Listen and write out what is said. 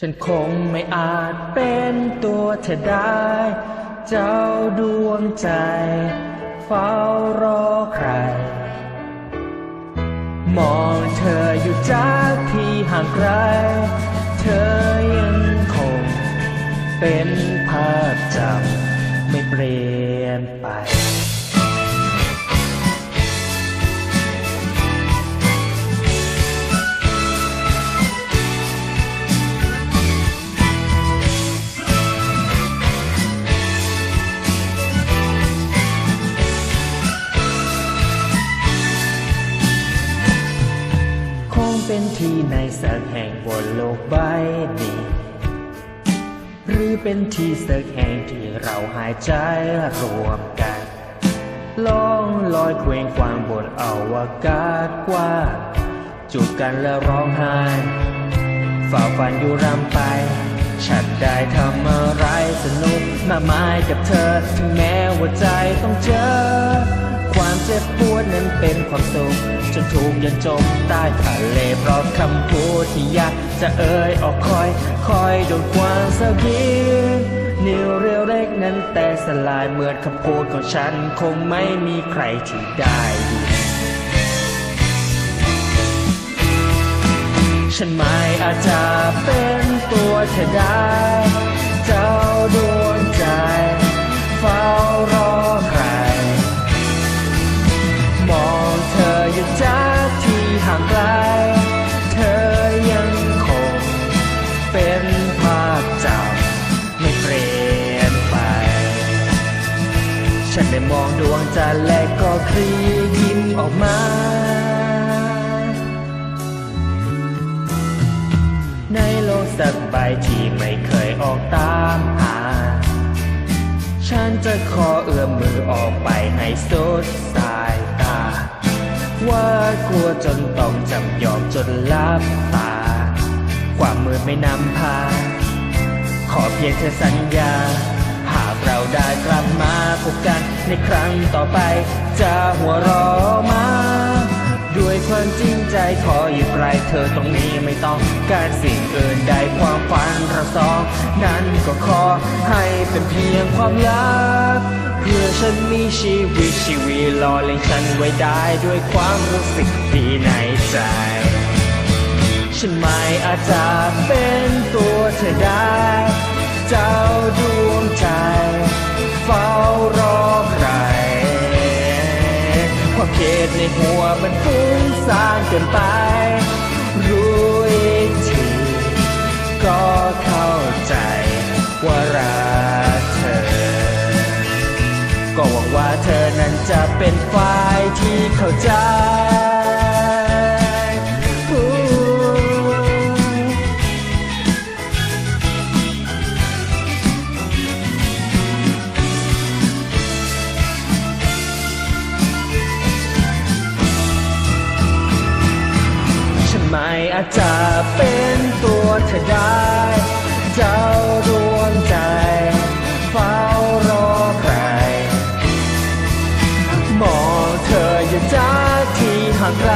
ฉันคงไม่อาจเป็นตัวเธอได้ เจ้าดวงใจ เฝ้ารอใคร มองเธออยู่จากที่ห่างไกล เธอยังคง เป็นภาพจำไม่เปลี่ยน เป็นที่ในสักแห่งบนโลกใบนี้หรือเป็นที่สักแห่งที่เราหายใจรวมกันล่องลอยเคว้งคว้างบนอวกาศกว้างจูบกันแล้วร้องไห้ฝ่าฟันอยู่รำไป ฉันได้ทำอะไรสนุกมากมายกับเธอ ถึงแม้ว่าใจต้องเจอ ความเจ็บปวดนั้นเป็นความสุขจนถูกยันจมใต้ทะเลเพราะคำพูดที่อยากจะเอ่ยออกคอย คอยโดนกวางสะกิดนิ้วเรียวเล็กนั้นแต่สลายเหมือนคำพูดของฉันคงไม่มีใครที่ได้ฉันไม่อาจจะเป็นตัวเธอได้ เจ้าดวงใจ เฝ้ารอ ได้มองดวงจันทร์และก็คลียิ้มออกมา ในโลกสักใบที่ไม่เคยออกตามหา ฉันจะขอเอื้อมมือออกไปให้สุดสายตา ว่ากลัวจนต้องจำยอมจนลับตา ความมืดไม่นำพา ขอเพียงเธอสัญญา เราได้กลับมาพบกันในครั้งต่อไป จะหัวเรอมา ด้วยความจริงใจขออยู่ไกลเธอตรงนี้ไม่ต้องการสิ่งอื่นใดความฝันเราสองนั้นก็ขอให้เป็นเพียงความลับเพื่อฉันมีชีวิตชีวิตรอเลี้ยงฉันไว้ได้ด้วยความรู้สึกดีในใจ ฉันไม่อาจจะเป็นตัวเธอได้ เจ้าด หัวมันฟุ้งซ่านเกินไป รู้อีกที ก็เข้าใจว่ารักเธอ ก็หวังว่าเธอนั้นจะเป็นฝ่ายที่เข้าใจ อาจจะเป็นตัวเธอได้ เจ้าดวงใจเฝ้ารอใคร มองเธออยู่จากที่ห่างไกล